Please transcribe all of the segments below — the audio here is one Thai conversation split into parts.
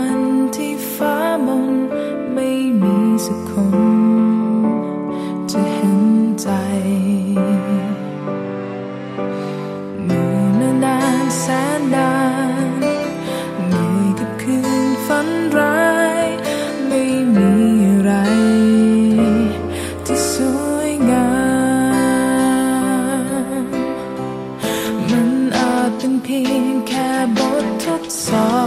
วันที่ฟ้ามนไม่มีสักคน จะเห็นใจเมื่อนานแสนนานเหนื่อยกับคืนฝันร้าย ไม่มีอะไร ที่สวยงาม มันอาจเป็นเพียงแค่บททดสอบ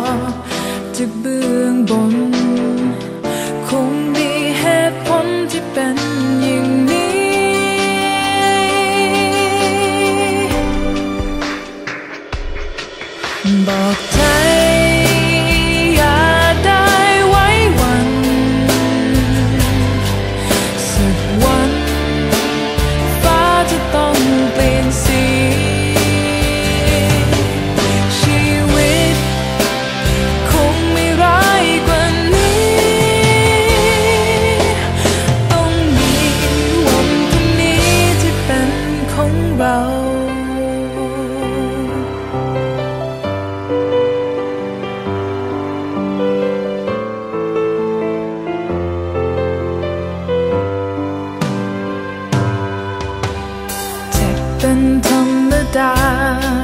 먹자 más.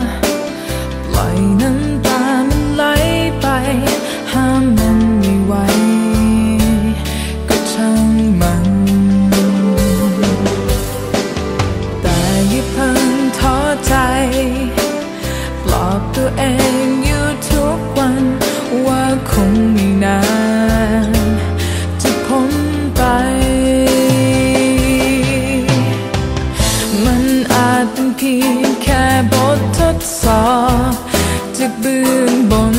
แค่บททดสอบจากเบื้องบน